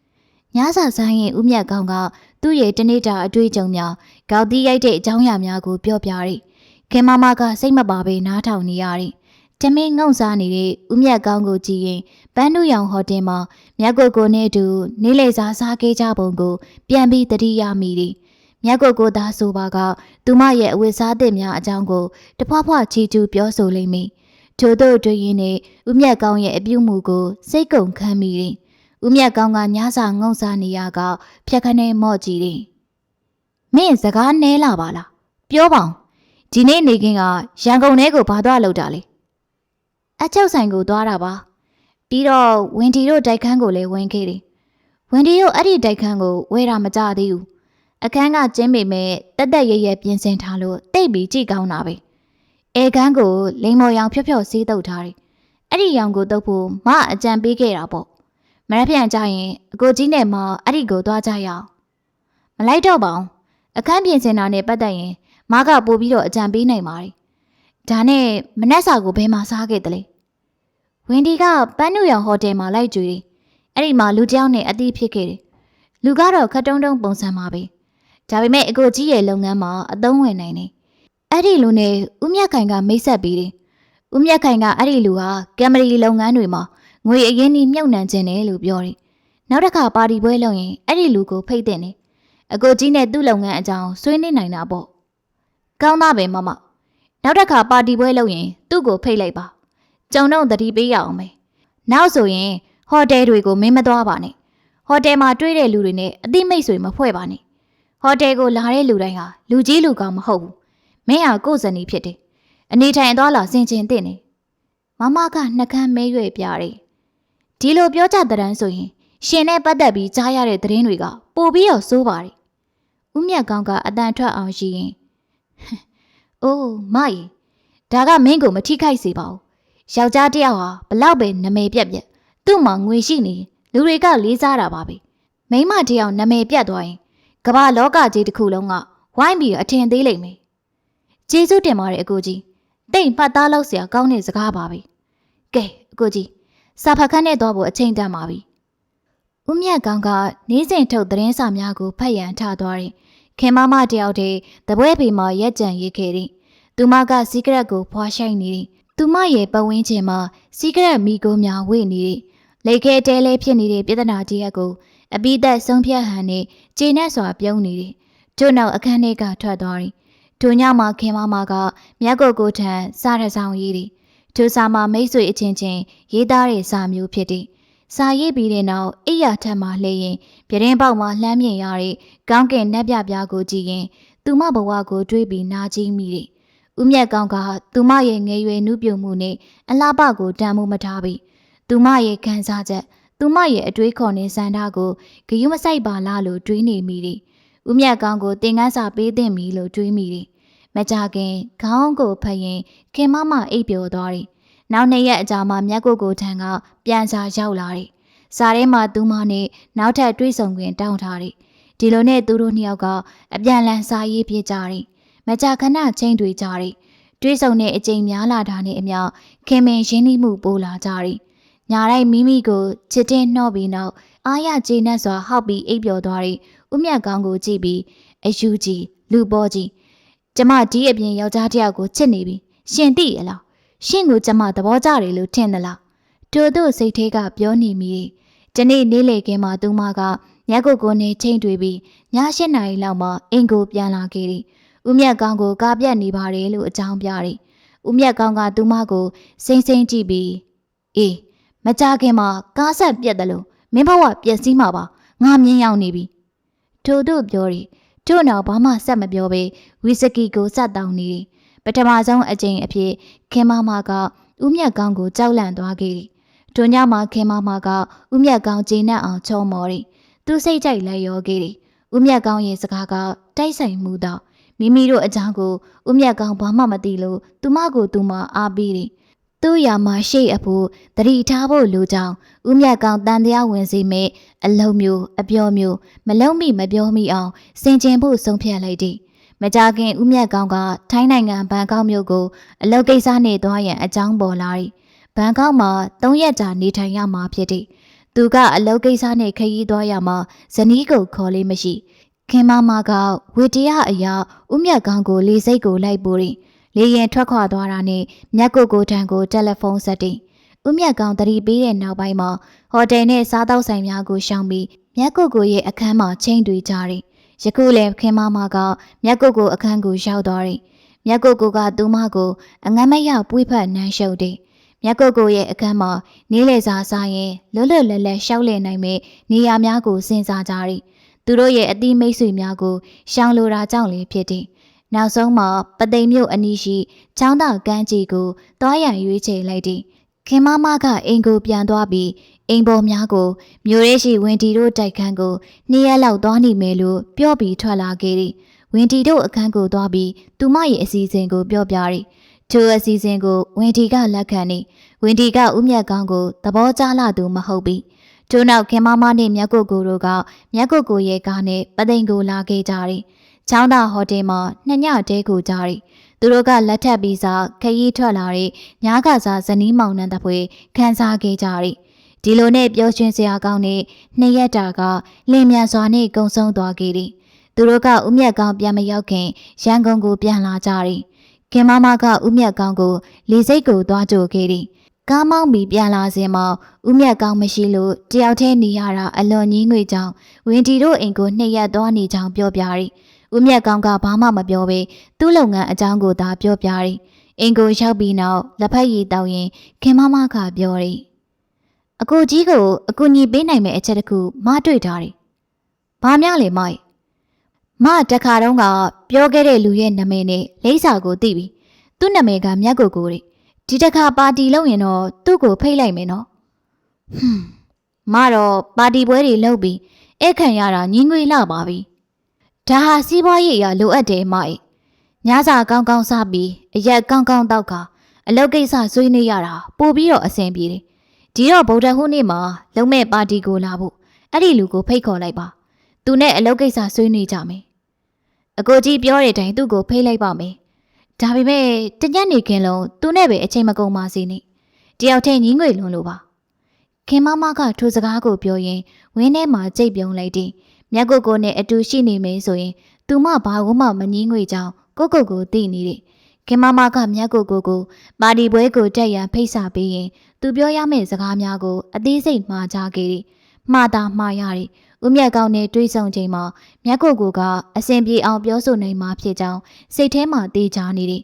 ။ညစာဆိုင်ရင်ဦးမြတ်ကောင်းကသူ့ရဲ့တနေ့တာအတွေ့အကြုံများကောက်တီးရိုက်တဲ့အကြောင်းအရာများကိုပြောပြတယ်။ခင်မမကစိတ်မပါဘဲနားထောင်နေရတယ်။တမင်းငုံစားနေတဲ့ဦးမြတ်ကောင်းကိုကြည့်ရင်ပန်းနုရောင်ဟိုတယ်မှာမြတ်ကိုကိုနဲ့အတူနေလေစားစားခဲ့ကြပုံကို ပြန်ပြီးတတိယမိတယ်။မြတ်ကိုကိုသားဆိုပါက သူမရဲ့အဝတ်စားသစ်များအကြောင်းကိုတဖွားဖွားချီကျူးပြောဆိုလိမ့်မယ်။ ထို့သောတွေ့ရင်နဲ့ဦးမြတ်ကောင်းရဲ့အပြုမှုကိုစိတ်ကုန်ခံမိတယ်။ဦးမြတ်ကောင်းကညစာငုံစားနေရကဖြက်ခနဲ့မော့ကြည့်တယ်။မင်းစကားနဲလာပါလား။ပြောပါဦး။ဒီနေ့နေကင်းကရန်ကုန်ထဲကိုဘာသွားလောက်တာလဲ။အချုပ်ဆိုင်ကိုသွားတာပါ။ပြီးတော့ဝင်တီတို့တိုက်ခန်းကိုလည်းဝင်ခဲ့တယ်။ဝင်တီတို့အဲ့ဒီတိုက်ခန်းကိုဝဲတာမကြသေးဘူး။အခန်းကကျင်းပေမဲ့တက်တက်ရဲရဲပြင်ဆင်ထားလို့တိတ်ပြီးကြည့်ကောင်းတာပဲ။ အဲခန်းကိုလိန်မော်ရောင်ဖြော့ဖြော့ဆေးတုပ်ထားတယ်။အဲ့ဒီရောင်ကိုတုပ်ဖို့မအကြံပေးခဲ့တာပေါ့။မရပြန်ကြရင်အကိုကြီးနဲ့မအဲ့ဒီကိုသွားကြရအောင်။မလိုက်တော့ပါဘူး။အခန်းပြင်ဆင်တာနဲ့ပတ်သက်ရင်မကပို့ပြီးတော့အကြံပေးနိုင်ပါတယ်။ဒါနဲ့မနက်စာကိုဘယ်မှာစားခဲ့တလဲ။ဝင်းဒီကပန်းနုရောင်ဟိုတယ်မှာလိုက်ကြွေတယ်။အဲ့ဒီမှာလူတစ်ယောက်နဲ့အတိဖြစ်ခဲ့တယ်။လူကတော့ခတ်တုံးတုံးပုံစံပါပဲ။ဒါပေမဲ့အကိုကြီးရဲ့လုပ်ငန်းမှာအသုံးဝင်နိုင်တယ်။ အဲ့ဒီလူနဲ့ဦးမြတ်ခိုင်ကမိတ်ဆက်ပြီးတယ်။ဦးမြတ်ခိုင်ကအဲ့ဒီလူဟာကင်မရီလုပ်ငန်းတွေမှာငွေအရင်းနှီးမြုပ်နှံခြင်းတယ်လို့ပြောတယ်။နောက်တစ်ခါပါတီပွဲလုပ်ရင်အဲ့ဒီလူကိုဖိတ်တဲ့နေ။အကိုကြီးနဲ့သူ့လုပ်ငန်းအကြောင်းဆွေးနွေးနိုင်တာပေါ့။ကောင်းသားပဲမမ။နောက်တစ်ခါပါတီပွဲလုပ်ရင်သူ့ကိုဖိတ်လိုက်ပါ။ကြုံတော့တတိပေးရအောင်မယ်။နောက်ဆိုရင်ဟိုတယ်တွေကိုမင်းမသွားပါနဲ့။ဟိုတယ်မှာတွေ့တဲ့လူတွေနဲ့အသိမိတ်ဆွေမဖွဲ့ပါနဲ့။ဟိုတယ်ကိုလာတဲ့လူတိုင်းဟာလူကြီးလူကောင်မဟုတ်ဘူး။ မင်းဟာကိုယ်စနီဖြစ်တယ်။အနေထိုင်သွားလာဆင်ခြင်တဲ့နေ။မမကနှကန်းမဲရွယ်ပြတယ်။ဒီလိုပြောကြတဲ့တန်းဆိုရင်ရှင်နဲ့ပတ်သက်ပြီးကြားရတဲ့သတင်းတွေကပိုပြီးတော့စိုးပါတယ်။ဦးမြတ်ကောင်းကအတန်ထွက်အောင်ရှိရင်။အိုးမကြီးဒါကမင်းကိုမထိခိုက်စေပါဘူး။ယောက်ျားတစ်ယောက်ဟာဘလောက်ပဲနမယ်ပြက်ပြက်သူ့မှာငွေရှိနေလူတွေကလေးစားတာပါပဲ။မိန်းမတစ်ယောက်နမယ်ပြက်သွားရင်ကမ္ဘာလောကကြီးတစ်ခုလုံးကဝိုင်းပြီးအထင်သေးလိမ့်မယ်။ ကျေးဇူးတင်ပါတယ်အကိုကြီး။တိတ်မှတ်သားလောက်စရာကောင်းတဲ့စကားပါပဲ။ကဲအကိုကြီးစာဖတ်ခန်းနဲ့တော့ဖို့အချိန်တန်ပါပြီ။ဦးမြတ်ကောင်းကနေ့စဉ်ထုတ်သတင်းစာများကိုဖတ်ရန်ထသွားတယ်။ခင်မမတယောက်တည်းတပွဲပေမှာရက်ကြံရေးခဲ့တယ်။သူမကစီကရက်ကိုဖွာရှိုက်နေတယ်။သူမရဲ့ပတ်ဝန်းကျင်မှာစီကရက်မိကိုများဝေ့နေတယ်။လေခဲတဲလဲဖြစ်နေတဲ့ပြဿနာတရက်ကိုအပိသက်ဆုံးဖြတ်ဟန်နဲ့ကျေနပ်စွာပြုံးနေတယ်။တို့နောက်အခန်းထဲကထွက်သွားတယ်။ တို့ညမှာခင်မမကမြတ်ကိုကိုထံစားရဆောင်ရေးတယ်။တို့စာမှာမိတ်ဆွေအချင်းချင်းရေးသားတဲ့စာမျိုးဖြစ်တယ်။စာရေးပြီးတဲ့နောက်အိယာထက်မှလှည့်ရင်ပြတင်းပေါက်မှာလှမ်းမြင်ရတဲ့ကောင်းကင်နက်ပြပြားကိုကြည့်ရင် သူမဘဝကိုတွေးပြီးနာကျင်မိတယ်။ဦးမြတ်ကောင်းကသူမရဲ့ငယ်ရွယ်နှုပြမှုနဲ့အလားပကိုတန်မှုမထားပြီးသူမရဲ့ခံစားချက် သူမရဲ့အတွေးခေါ်နေစန္ဒကိုဂယုမဆိုင်ပါလားလို့တွေးနေမိတယ်။ ဦးမြတ်ကောင်းကိုသင်ခန်းစာပေးသင့်ပြီလို့တွေးမိတယ်။မကြခင်ခေါင်းကိုဖတ်ရင်ခင်မမအိပ်ပျော်သွားတယ်။နောက်နှစ်ရက်အကြာမှာမြတ်ကိုကိုထံကပြန်စာရောက်လာတယ်။စာထဲမှာသူမနဲ့နောက်ထပ်တွေးဆုံခွင့်တောင်းထားတယ်။ဒီလိုနဲ့သူတို့နှစ်ယောက်ကအပြန်လန်စာရေးပြကြတယ်။မကြခဏချင်းတွေကြတယ်။တွေးဆုံတဲ့အချိန်များလာတာနဲ့အမျှခင်မင်ရင်းနှီးမှုပိုလာကြတယ်။ညာတိုင်းမိမိကိုချစ်တင်နှော့ပြီးနောက်အားရကျေနပ်စွာဟောက်ပြီးအိပ်ပျော်သွားတဲ့ ဦးမြတ်ကောင်းကိုကြည့်ပြီးအယူကြီးလူပေါ်ကြီးကျမဒီအပြင်ယောက်ျားတစ်ယောက်ကိုချစ်နေပြီရှင်သိရလားရှင်ကိုကျမသဘောကျတယ်လို့ထင်သလားတူတို့စိတ်ထဲကပြောနေမိတယ်ဒီနေ့နေ့လေကင်းမှာသူမကညက်ကိုကိုနဲ့ချိန်တွေ့ပြီးည၈နာရီလောက်မှအင်ကိုပြန်လာခဲ့တယ်ဦးမြတ်ကောင်းကိုကားပြတ်နေပါတယ်လို့အကြောင်းပြတယ်ဦးမြတ်ကောင်းကသူမကိုစိမ့်စိမ့်ကြည့်ပြီးအေးမကြခင်မှာကားဆက်ပြက်တယ်လို့မင်းဘဝပျက်စီးမှာပါငါမြင်ရောက်နေပြီ ထို့တို့ပြောတယ်တို့နောက်ဘာမှဆက်မပြောဘဲဝီစကီကိုစတောင်းနေတယ်ပထမဆုံးအကြိမ်အဖြစ်ခင်မမကဦးမြတ်ကောင်းကိုကြောက်လန့်သွားခဲ့တယ်ထိုညမှာခင်မမကဦးမြတ်ကောင်းကျေနပ်အောင်ချုံမော်တယ်သူစိတ်ကြိုက်လိုက်ရောခဲ့တယ်ဦးမြတ်ကောင်းရဲ့စကားကတိုက်ဆိုင်မှုတော့မိမိတို့အကြောင်းကိုဦးမြတ်ကောင်းဘာမှမသိလို့သူမကိုသူမအားပေးတယ် သူ့ရာမှာရှေ့အဖို့တတိထားဖို့လိုကြောင်းဦးမြတ်ကောင်းတန်တရားဝင်စီမဲ့အလုံးမျိုးအပြောမျိုးမလုံးမိမပြောမိအောင်စင်ကျင်ဖို့ဆုံးဖြတ်လိုက်သည်မကြခင်ဦးမြတ်ကောင်းကထိုင်းနိုင်ငံဘန်ကောက်မြို့ကိုအလုပ်ကိစ္စနဲ့သွားရန်အကြောင်းပေါ်လာသည်ဘန်ကောက်မှာ၃ရက်ကြာနေထိုင်ရမှာဖြစ်သည်သူကအလုပ်ကိစ္စနဲ့ခရီးသွားရမှာဇနီးကိုခေါ်လေးမရှိခင်မမကဝေတရားအရာဦးမြတ်ကောင်းကိုလေစိတ်ကိုလိုက်ပို့သည် လေရင်ထွက်ခွာသွားတာနဲ့မြတ်ကိုကိုထံကိုတယ်လီဖုန်းဆက်တင်ဦးမြတ်ကောင်တတိပေးတဲ့နောက်ပိုင်းမှာဟိုတယ်နဲ့စားသောက်ဆိုင်များကိုရှောင်ပြီးမြတ်ကိုကိုရဲ့အခန်းမှာချိန်တွေကြတယ်ယခုလည်းခင်မမကမြတ်ကိုကိုအခန်းကိုရောက်သွားတယ်မြတ်ကိုကိုကသူမကိုအငမ်းမရပွေးဖက်နှမ်းရှုပ်တယ်မြတ်ကိုကိုရဲ့အခန်းမှာနေလေစာစားရင်လွတ်လွတ်လပ်လပ်ရှောက်လည်နိုင်မဲ့နေရာများကိုစဉ်းစားကြတယ်သူတို့ရဲ့အသီးမိတ်ဆွေများကိုရှောင်လိုတာကြောင့်လည်းဖြစ်တယ် နောက်ဆုံးမှာပသိမ်မြို့အနီးရှိချောင်းသာကမ်းခြေကိုသွားရန်ရွေးချယ်လိုက်သည်ခင်မမကအိမ်ကိုပြန်သွားပြီးအိမ်ပေါ်များကိုမြို့ရဲရှိဝင်တီတို့တိုက်ခန်းကိုနှစ်ရက်လောက်သွားနေမယ်လို့ပြောပြီးထွက်လာခဲ့သည်ဝင်တီတို့အခန်းကိုသွားပြီးသူမရဲ့အစီအစဉ်ကိုပြောပြသည်ထိုအစီအစဉ်ကိုဝင်တီကလက်ခံနေဝင်တီကဥမြတ်ကောင်းကိုသဘောကျလာသူမဟုတ်ပြီထို့နောက်ခင်မမနဲ့မြတ်ကိုကိုတို့ကမြတ်ကိုကိုရဲ့ကားနဲ့ပသိမ်ကိုလာခဲ့ကြသည် ချောင်းသာဟိုတယ်မှာနှစ်ညတဲကိုကြရီသူတို့ကလက်ထပ်ပြီးစားခရီးထွက်လာတဲ့ညားကစားဇနီးမောင်နှံတပွဲခန်းစားခဲ့ကြရီဒီလိုနဲ့ပျော်ရွှင်စရာကောင်းတဲ့နှစ်ရက်တာကလင်းမြန်စွာနဲ့ကုံဆုံးသွားခဲ့သည်သူတို့ကဥမြတ်ကောင်းပြန်မရောက်ခင်ရန်ကုန်ကိုပြန်လာကြရီခင်မမကဥမြတ်ကောင်းကိုလေစိတ်ကိုသွားကြိုခဲ့သည်ကားမောင်းပြီးပြန်လာစဉ်မှာဥမြတ်ကောင်းမရှိလို့တယောက်တည်းနေရတာအလွန်ကြီးငွေကြောင်ဝင်းတီတို့အိမ်ကိုနှစ်ရက်သွားနေကြောင်ပြောပြရီ ဦးမြတ်ကောင်းကဘာမှမပြောဘဲသူ့လုပ်ငန်းအကြောင်းကိုသာပြောပြတယ်။အင်ကိုရောက်ပြီးနောက်လက်ဖက်ရည်တောက်ရင်ခင်မမကပြောတယ်။အကိုကြီးကိုအကူညီပေးနိုင်မယ့်အချက်တခုမတွေ့ထားတယ်။ဘာများလဲမိုက်။မတခါတုန်းကပြောခဲ့တဲ့လူရဲ့နာမည်နဲ့လိပ်စာကိုသိပြီ။သူ့နာမည်ကမြတ်ကိုကိုတဲ့။ဒီတခါပါတီလုပ်ရင်တော့သူ့ကိုဖိတ်လိုက်မယ်နော်။ဟွန်းမတော့ပါတီပွဲတွေလုပ်ပြီးအဲ့ခံရတာညင်းငွေလာပါပြီ။ ဒါဟာစီးပွားရေးအရလိုအပ်တယ်မို့ညစာကောင်းကောင်းစားပြီးအရက်ကောင်းကောင်းတောက်ခါအလုပ်ကိစ္စဆွေးနွေးရတာပို့ပြီးတော့အဆင်ပြေတယ်ဒီတော့ဗုဒ္ဓဟူးနေ့မှာလုံမဲ့ပါတီကိုလာဖို့အဲ့ဒီလူကိုဖိတ်ခေါ်လိုက်ပါသူနဲ့အလုပ်ကိစ္စဆွေးနွေးကြမယ်အကိုကြီးပြောတဲ့အတိုင်းသူ့ကိုဖိတ်လိုက်ပါမယ်ဒါပေမဲ့တညက်နေခင်လုံးသူနဲ့ပဲအချိန်မကုန်ပါစေနဲ့တယောက်တည်းညီးငွေလွန်လို့ပါခခင်မမကထိုစကားကိုပြောရင်ဝင်းထဲမှာကြိတ်ပြုံးလိုက်တယ် မြတ်ကိုကိုနဲ့အတူရှိနေမယ်ဆိုရင်သူမဘာကိုမှမငင်းငွေကြောင်ကိုကိုကိုသိနေတယ်ခင်မမကမြတ်ကိုကိုကိုပါတီပွဲကိုတက်ရန်ဖိတ်စာပေးရင်သူပြောရမယ့်စကားများကိုအသေးစိတ်မှားကြခဲ့တယ်မှားတာမှားရတယ်ဦးမြတ်ကောင်းနဲ့တွေးဆုံချိန်မှာမြတ်ကိုကိုကအစဉ်ပြေအောင်ပြောဆိုနိုင်မှာဖြစ်ကြောင်းစိတ်ထဲမှာတေးချနေတယ်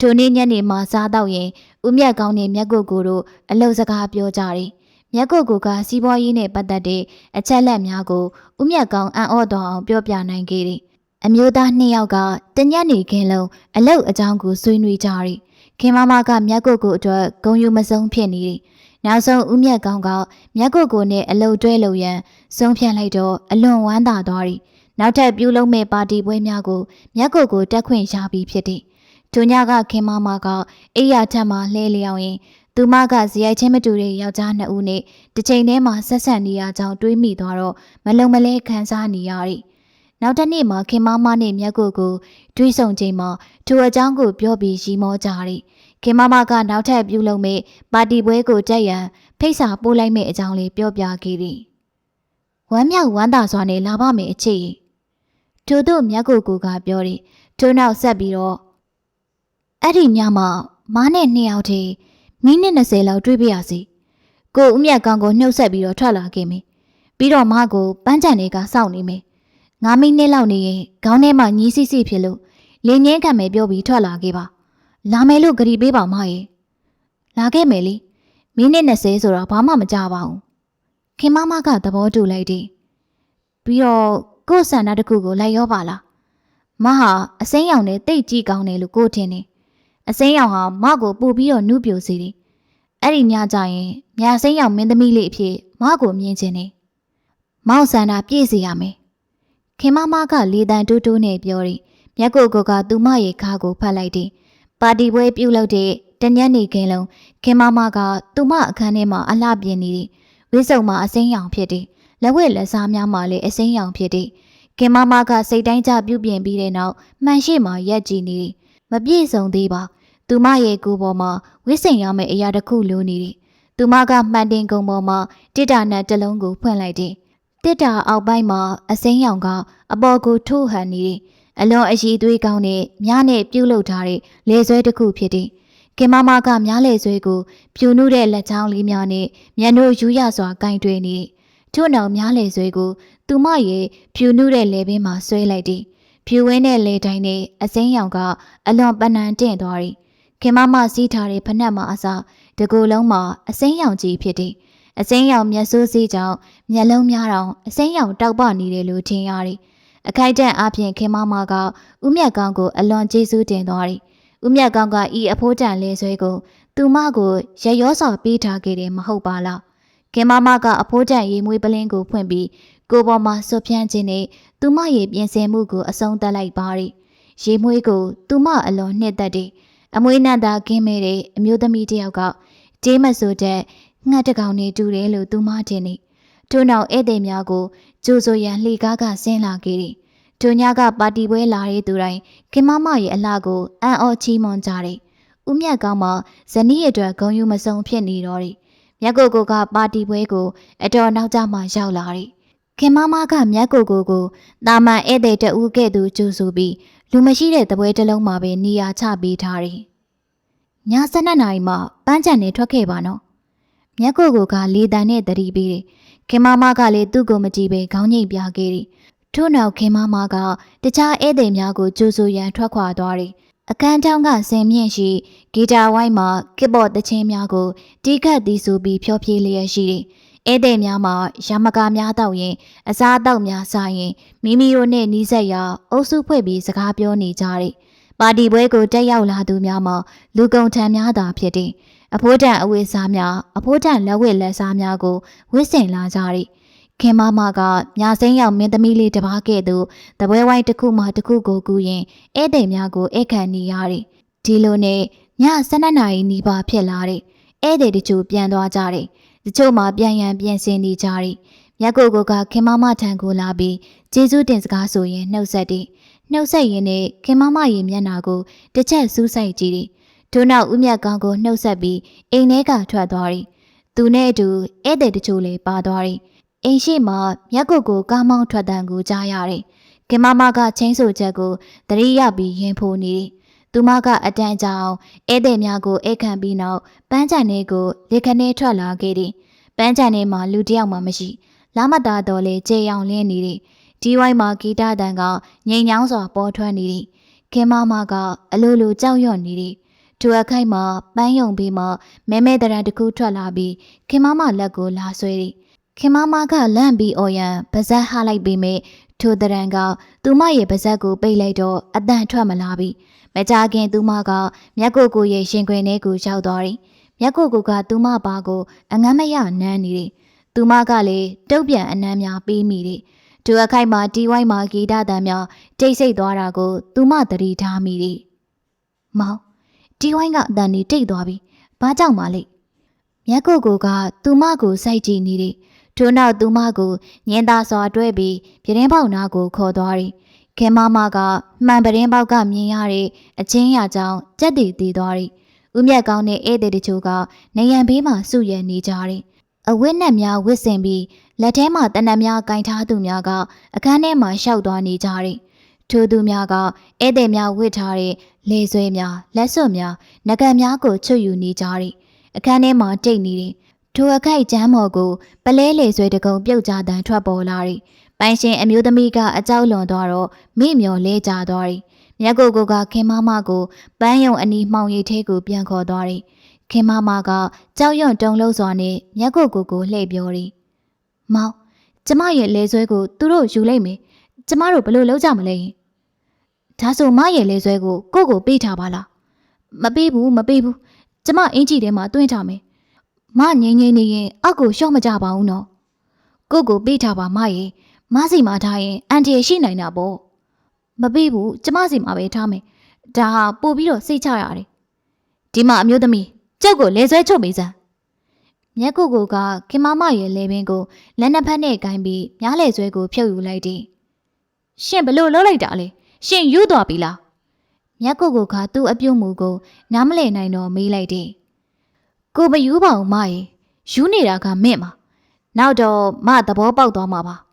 ထိုနေ့ညနေမှာစားတော့ရင်ဦးမြတ်ကောင်းနဲ့မြတ်ကိုကိုတို့အလုစကားပြောကြတယ် မြတ်ကိုကိုကစီးပွားရေးနဲ့ပတ်သက်တဲ့အချက်လက်များကိုဦးမြတ်ကောင်းအံ့ဩတော်အောင်ပြောပြနိုင်ခဲ့တယ်အမျိုးသားနှစ်ယောက်ကတညက်နေခင်းလုံးအလုတ်အကြောင်းကိုဆွေးနွေးကြတယ်ခင်မမကမြတ်ကိုကိုအတွက်ဂုံယူမစုံဖြစ်နေတယ်နောက်ဆုံးဦးမြတ်ကောင်းကမြတ်ကိုကိုနဲ့အလုတ်တွဲလို့ရန်ဆုံးဖြတ်လိုက်တော့အလွန်ဝမ်းသာသွားတယ်နောက်ထပ်ပြုလုပ်မဲ့ပါတီပွဲများကိုမြတ်ကိုကိုတက်ခွင့်ရပြီးဖြစ်တယ်ဒုညကခင်မမကအိယာထက်မှလှဲလျောင်းရင် သူမကဇယိုက်ချင်းမတူတဲ့ယောက်ျားနှစ်ဦးနဲ့တစ်ချိန်တည်းမှာဆက်ဆက်နေရကြောင်းတွေးမိသွားတော့မလုံမလဲခံစားနေရတယ်။နောက်တစ်နေ့မှာခင်မမနဲ့မြတ်ကိုကိုတွေးဆုံချိန်မှာထိုအကြောင်းကိုပြောပြီးရီမောကြတယ်။ခင်မမကနောက်ထပ်ပြုလုပ်မဲ့ပါတီပွဲကိုတက်ရန်ဖိတ်စာပို့လိုက်မဲ့အကြောင်းလေးပြောပြခဲ့တယ်။ဝမ်းမြောက်ဝမ်းသာစွာနဲ့လာပါမယ်အချစ်။ထို့သို့မြတ်ကိုကိုကပြောတယ်။ထို့နောက်ဆက်ပြီးတော့အဲ့ဒီညမှာမားနဲ့နှစ်ယောက်တည်း မိနစ်20လောက်တွေးပြရစီကိုဦးမြတ်ကောင်ကိုနှုတ်ဆက်ပြီးတော့ထွက်လာခဲ့မယ်ပြီးတော့မကိုပန်းချန်တွေကစောင့်နေမယ်9မိနစ်လောက်နေရင်ခေါင်းထဲမှာညီးစီစီဖြစ်လို့လင်းငင်းခံမယ်ပြောပြီးထွက်လာခဲ့ပါလာမယ်လို့ကြည်ပေးပါမရဲ့လာခဲ့မယ်လေမိနစ်20ဆိုတော့ဘာမှမကြပါဘူးခင်မမကသဘောတူလိုက်တယ်ပြီးတော့ကို့ဆန္ဒတစ်ခုကိုလိုက်ရောပါလားမဟာအစိမ်းရောင်နဲ့တိတ်ကြီးကောင်းတယ်လို့ကိုထင်တယ် အစိမ်းရောင်ဟာမကိုပို့ပြီးတော့နှုတ်ပြိုစေတယ်။အဲ့ဒီညကျရင်မြာစိမ်းရောင်မင်းသမီးလေးအဖြစ်မကိုမြင်ချင်တယ်။မောက်ဆန္ဒပြည့်စေရမယ်။ခင်မမကလေတံတူးတူးနဲ့ပြောတယ်။မြက်ကိုကိုကသူမရဲ့ခါကိုဖတ်လိုက်တယ်။ပါတီပွဲပြုလုပ်တဲ့တညက်နေခင်းလုံးခင်မမကသူမအခန်းထဲမှာအလှပြင်းနေတယ်။ဝိစုံမှာအစိမ်းရောင်ဖြစ်တယ်။လက်ဝဲလက်စားများမှာလည်းအစိမ်းရောင်ဖြစ်တယ်။ခင်မမကစိတ်တိုင်းကျပြုပြင်ပြီးတဲ့နောက်မှန်ရှိမှရက်ကြည့်နေတယ်။ မပြည့်စုံသေးပါ။သူမရဲ့ကိုယ်ပေါ်မှာဝိစိန်ရမယ့်အရာတစ်ခုလိုနေတယ်။သူမကမှန်တင်ကုံပေါ်မှာတစ်တာနဲ့တစ်လုံးကိုဖွင့်လိုက်တယ်။တစ်တာအောက်ပိုင်းမှာအစိမ်းရောင်ကအပေါ်ကိုထိုးဟန်နေတယ်။အလွန်အရှိသွေးကောင်းတဲ့မြားနဲ့ပြုတ်လုထားတဲ့လေဆွဲတစ်ခုဖြစ်တယ်။ကင်မမကမြားလေဆွဲကိုဖြူနုတဲ့လက်ချောင်းလေးများနဲ့မျက်နှာယူရစွာကင်တွယ်နေတယ်။ထို့နောက်မြားလေဆွဲကိုသူမရဲ့ဖြူနုတဲ့လေပင်မှာဆွဲလိုက်တယ်။ ဖြူဝင်းတဲ့လေတိုင်းနဲ့အစိမ်းရောင်ကအလွန်ပနံတင့်သွားတယ်။ခင်မမစီးထားတဲ့ဖနက်မှာအစားတကူလုံးမှာအစိမ်းရောင်ကြီးဖြစ်တယ်။အစိမ်းရောင်မျက်စိုးစည်းကြောင့်မျက်လုံးများတောင်အစိမ်းရောင်တောက်ပနေတယ်လို့ထင်ရတယ်။အခိုက်အတန့်အပြင်ခင်မမကဥမြတ်ကောင်းကိုအလွန်ကျေးဇူးတင်သွားတယ်။ဥမြတ်ကောင်းကဤအဖိုးတန်လဲဆွဲကိုသူမကိုရရောစွာပေးထားခဲ့တယ်မဟုတ်ပါလား။ခင်မမကအဖိုးတန်ရေမွေးပလင်းကိုဖွင့်ပြီး ကိုပေါ်မှာဆွဖြန်းခြင်းနဲ့သူမရဲ့ပြင်ဆင်မှုကိုအဆုံးသတ်လိုက်ပါတယ်။ရေမွေးကိုသူမအလွန်နှစ်သက်တယ်။အမွေးနတ်သားကင်းမဲ့တဲ့အမျိုးသမီးတစ်ယောက်ကတေးမဆိုတဲ့ငှက်တကောင်နေတူတယ်လို့သူမထင်နေ။ထို့နောက်ဧည့်သည်များကိုကြိုဆိုရန်လှေကားကဆင်းလာခဲ့တယ်။ထိုညကပါတီပွဲလာတဲ့သူတိုင်းခင်မမရဲ့အလှကိုအံ့ဩချီးမွမ်းကြတယ်။ဦးမြတ်ကောင်းမှဇနီးအတွက်ဂုံယူမစုံဖြစ်နေတော့တယ်။မြတ်ကိုကိုကပါတီပွဲကိုအတော်နောက်ကျမှရောက်လာတယ်။ ခင်မမကမြတ်ကိုကိုကိုတာမန်ဧည့်သည်တဦးကဲ့သို့ကြိုဆိုပြီးလူမရှိတဲ့တပွဲတစ်လုံးမှာပဲနေရာချပေးထားတယ်။ည7နာရီမှပန်းချန်နေထွက်ခဲ့ပါနော်။မြက်ကိုကိုကလေတန်နဲ့တတိပေးတယ်။ခင်မမကလည်းသူ့ကိုမကြည့်ပဲခေါင်းငိတ်ပြခဲ့တယ်။ထို့နောက်ခင်မမကတခြားဧည့်သည်များကိုကြိုဆိုရန်ထွက်ခွာသွားတယ်။အခန်းထောင်းကဆင်မြင့်ရှိဂီတာဝိုင်းမှာကစ်ဘော့တချင်းများကိုတီးခတ်တီးဆိုပြီးဖျော်ဖြေလျက်ရှိတယ်။ ဧည့်သည်များမှာရမကာများတောက်ရင် အစားအသောက်များစားရင်မိမိတို့နဲ့နီးစပ်ရာအုပ်စုဖွဲ့ပြီးစကားပြောနေကြတယ်။ပါတီပွဲကိုတက်ရောက်လာသူများမှာလူကုန်ထံများသာဖြစ်တယ်။အဖိုးတန်အဝိစားများအဖိုးတန်လက်ဝတ်လက်စားများကိုဝစ်ဆင်လာကြတယ်။ခင်မမကမြာစိမ်းရောက်မင်းသမီးလေးတစ်ပါးကဲ့သို့တပွဲဝိုင်းတစ်ခုမှတစ်ခုကိုကူရင်ဧည့်သည်များကိုဧည့်ခံနေရတယ်။ဒီလိုနဲ့ည7နာရီနီးပါးဖြစ်လာတယ်။ဧည့်သည်တချို့ပြန်သွားကြတယ်။ တချို့မှပြန်ရန်ပြန်ဆင်နေကြတယ်။မြတ်ကိုကိုကခင်မမထံကိုလာပြီးကျေးဇူးတင်စကားဆိုရင်နှုတ်ဆက်တယ်။နှုတ်ဆက်ရင်းနဲ့ခင်မမရဲ့မျက်နှာကိုတစ်ချက်စူးစိုက်ကြည့်တယ်။ထို့နောက်ဦးမြတ်ကောင်းကိုနှုတ်ဆက်ပြီးအိမ်ထဲကထွက်သွားတယ်။သူနဲ့အတူဧည့်သည်တချို့လည်းပါသွားတယ်အိမ်ရှိမှာမြက်ကုတ်ကိုကားမောင်းထွက်တန်ကိုကြားရတယ်ခင်မမကချင်းဆိုချက်ကိုသတိရပြီးရင်ဖို့နေတယ် သူမကအတန်းကြောင်ဧည့်သည်များကိုအိတ်ခံပြီးနောက်ပန်းချန်လေးကိုလေခနဲထွက်လာခဲ့တယ်ပန်းချန်လေးမှာလူတစ်ယောက်မှမရှိလာမတာတော့လေကြေရောင်လင်းနေတယ်ဒီဝိုင်းမှာဂီတတန်ကငိမ်ညောင်းစွာပေါ်ထွက်နေတယ်ခင်မမကအလိုလိုကြောက်ရွံ့နေတယ်သူအခိုက်မှာပန်းယုံပြီးမှမဲမဲတရံတစ်ခုထွက်လာပြီးခင်မမလက်ကိုလာဆွဲတယ်ခင်မမကလန့်ပြီးအော်ရန်ပါဇက်ဟလိုက်ပြီးမိထိုတရံကသူမရဲ့ပါဇက်ကိုပိတ်လိုက်တော့အတန်ထွက်မလာပြီ မကြခင်သူမကမြက်ကိုကိုရဲ့ရှင်ခွင်ထဲကိုရောက်သွားတယ်မြက်ကိုကိုကသူမပါကိုအငမ်းမရနမ်းနေတယ်သူမကလည်းတုတ်ပြန်အနမ်းများပေးမိတယ်သူအခိုက်မှာတီဝိုင်းမှာဂီတတန်များတိတ်ဆိတ်သွားတာကို သူမသတိထားမိတယ်မောင်တီဝိုင်းကအတန်ကြီးတိတ်သွားပြီဘာကြောင့်မလဲမြက်ကိုကိုကသူမကိုစိုက်ကြည့်နေတယ်ထို့နောက်သူမကိုညင်သာစွာတွဲပြီးပြတင်းပေါက်နာကိုခေါ်သွားတယ်။ ခင်မမကမှန်ပတင်းပေါက်ကမြင်ရတဲ့အချင်းရကြောင်ကြက်တည်တည်သွားတယ်။ဦးမြတ်ကောင်းတဲ့ဧည့်သည်တချို့ကနေရန်ဘေးမှာစုရနေကြတယ်။အဝတ်နဲ့များဝတ်ဆင်ပြီးလက်ထဲမှာတနက်များကင်ထားသူများကအခန်းထဲမှာရှောက်သွားနေကြတယ်။ထိုသူများကဧည့်သည်များဝတ်ထားတဲ့လေဆွဲများလက်စွပ်များငကံများကိုချွတ်ယူနေကြတယ်။အခန်းထဲမှာတိတ်နေတယ်။ထိုအခိုက်ကျမ်းမော်ကိုပလဲလေဆွဲတကုံပြုတ်ကြတန်ထွက်ပေါ်လာတယ်။ ပိုင်ရှင်အမျိုးသမီးကအကြောက်လွန်သွားတော့မိမျောလဲကြသွားတယ်။မြတ်ကိုကိုကခင်မမကိုပန်းယုံအနီးမှောင်ရည်ထဲကိုပြန်ခေါ်သွားတယ်။ခင်မမကကြောက်ရွံ့တုန်လှုပ်စွာနဲ့မြတ်ကိုကိုကိုလှည့်ပြောတယ်။မောင်ကျမရဲ့လေဆွဲကိုသူတို့ယူလိုက်မယ်။ကျမတို့ဘယ်လိုလုပ်ကြမလဲ။ဒါဆိုမရဲ့လေဆွဲကိုကိုကိုပေးထားပါလား။မပေးဘူးမပေးဘူး။ကျမအင်ကြီးထဲမှာတွင်းထားမယ်။မငိမ့်ငိမ့်နေရင်အောက်ကိုရှော့မကြပါဘူးနော်။ကိုကိုပေးထားပါမရဲ့။ မစီမှာထားရင်အန်တီရှိနိုင်တာပေါ့။မပေးဘူးကျမစီမှာပဲထားမယ်။ဒါဟာပို့ပြီးတော့စိတ်ချရတယ်။ဒီမှာအမျိုးသမီးကြောက်ကိုလေဆွဲချုပ်မိစမ်း။မြက်ကိုကိုကခင်မမရဲ့လေပင်ကိုလက်နှစ်ဖက်နဲ့ဂိုင်းပြီးမြားလေဆွဲကိုဖြုတ်ယူလိုက်တယ်။ရှင်ဘလို့လှုပ်လိုက်တာလဲ။ရှင်ယူသွားပြီလား။မြက်ကိုကိုကသူ့အပြုံးမူကိုနားမလည်နိုင်တော့မေးလိုက်တယ်။ကိုမယူပါဘူးမရေ။ယူနေတာကမင့်ပါ။နောက်တော့မသဘောပေါက်သွားမှာပါ။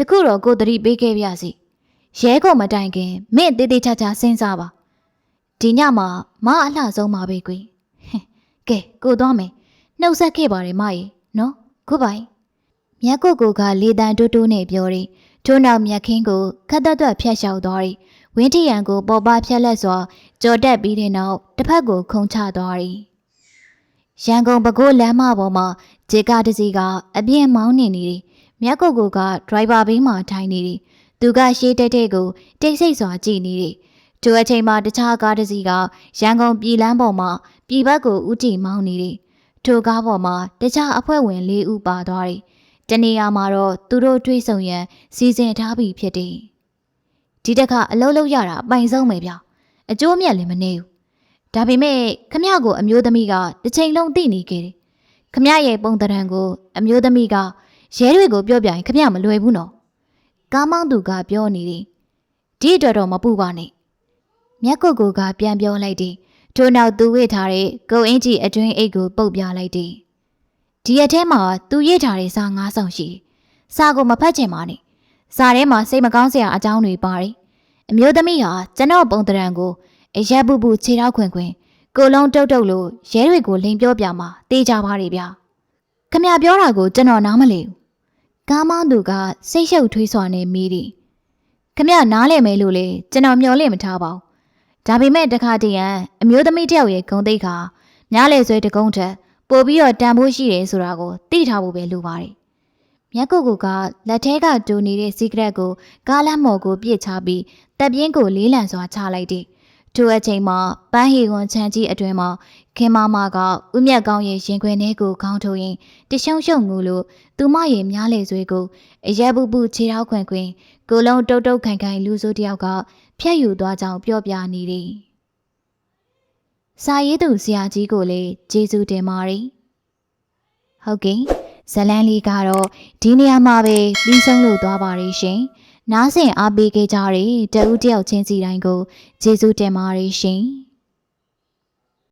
တခုတော့ကိုသတိပေးခဲ့ပြစီ။ရဲကုန်မတိုင်ခင်မင့်တေးသေးချာချာစဉ်းစားပါ။ဒီညမှာမအလှဆုံးပါပဲကွယ်။ဟင်ကဲကိုသွားမယ်။နှုတ်ဆက်ခဲ့ပါတယ်မရေနော်။ခုပိုင်မြတ်ကိုကိုကလေတံတူးတူးနဲ့ပြောတယ်။ထို့နောက်မြတ်ခင်းကိုခတ်သက်သက်ဖျက်လျှောက်သွားတယ်။ဝင်းထရံကိုပေါ်ပါဖြက်လက်စွာကြော်တက်ပြီးတဲ့နောက်တစ်ဖက်ကိုခုံချသွားတယ်။ရန်ကုန်ပဲခူးလမ်းမပေါ်မှာဂျေကားတစ်စီးကအပြင်းမောင်းနေနေတယ်။ မြတ်ကိုကိုကဒရိုင်ဘာဘေးမှာထိုင်နေတယ်။သူကရှေးတက်တဲ့ကိုတိတ်ဆိတ်စွာကြည့်နေတယ်။ထိုအချိန်မှာတခြားကားတစ်စီးကရန်ကုန်ပြည်လမ်းပေါ်မှာပြည်ဘက်ကိုဥတီမောင်းနေတယ်။ထိုကားပေါ်မှာတခြားအဖွဲ့ဝင်၄ဦးပါသွားတယ်။တနေရာမှာတော့သူတို့တွေ့ဆုံရန်စီစဉ်ထားပြီးဖြစ်တယ်။ဒီတစ်ခါအလုံးလုံးရတာအပိုင်ဆုံးပဲဗျ။အကျိုးမြတ်လည်းမနေဘူး။ဒါပေမဲ့ခမရကိုအမျိုးသမီးကတစ်ချိန်လုံးသိနေခဲ့တယ်။ခမရရဲ့ပုံတံကိုအမျိုးသမီးက ရဲတွေကိုပြောပြရင်ခမရမလွယ်ဘူးနော်။ကားမောင်းသူကပြောနေတယ်။ဒီအတွက်တော့မပူပါနဲ့။မြက်ကိုကိုကပြန်ပြောလိုက်တယ်။ထို့နောက်သူဝိထားတဲ့ကိုအင်းကြီးအတွင်းအိတ်ကိုပုတ်ပြလိုက်တယ်။ဒီရက်ထဲမှာသူရေးထားတဲ့စာငါးဆောင်ရှိတယ်။စာကိုမဖတ်ချင်ပါနဲ့။စာထဲမှာစိတ်မကောင်းစရာအကြောင်းတွေပါတယ်။အမျိုးသမီးဟာကျွန်တော်ပုံတံကိုအရက်ပူပူခြေထောက်ခွင်ခွင်ကိုလုံးတုတ်တုတ်လို့ရဲတွေကိုလိန်ပြောပြမှာတေးကြပါလေဗျာခမရပြောတာကိုကျွန်တော်နားမလည်ဘူး ကားမောင်းသူကစိတ်ရှုပ်ထွေးစွာနဲ့မိသည်ခမရနားလဲမယ်လို့လေကျွန်တော်မျှော်လင့်မထားပါဘူးဒါပေမဲ့တခါတည်းရန်အမျိုးသမီးတယောက်ရဲ့ဂုံတိတ်ခါများလေဆွဲတကုန်းထက်ပို့ပြီးတော့တန်ဖိုးရှိတယ်ဆိုတာကိုသိထားဖို့ပဲလိုပါတယ်မြက်ကုတ်ကလက်ထဲကတူနေတဲ့စီကရက်ကိုကားလမ်းမော်ကိုပြစ်ချပြီးတပ်ပြင်းကိုလေးလံစွာချလိုက်တယ်ထိုအချိန်မှာပန်းဟီဝန်ချမ်းကြီးအတွင်မှာခင်မမကဥမြတ်ကောင်းရဲ့ရင်ခွင်ထဲကိုခေါင်းထိုးရင်တရှုံရှုံငူလို့ သူမရဲ့များလေဆွေးကိုအရက်ပူပူခြေထောက်ခွင်ခွင်ကိုလုံးတုတ်တုတ်ခိုင်ခိုင်လူစိုးတယောက်ကဖျက်ယူသွားကြောင်းပြောပြနေတယ်။စာရေးသူဆရာကြီးကိုလည်းကျေးဇူးတင်ပါတယ်။ဟုတ်ကဲ့ဇလန်းလေးကတော့ဒီနေရာမှာပဲပြီးဆုံးလို့သွားပါရရှင်။နားဆင်အားပေးခဲ့ကြတဲ့တဦးတယောက်ချင်းစီတိုင်းကိုကျေးဇူးတင်ပါတယ်ရှင်။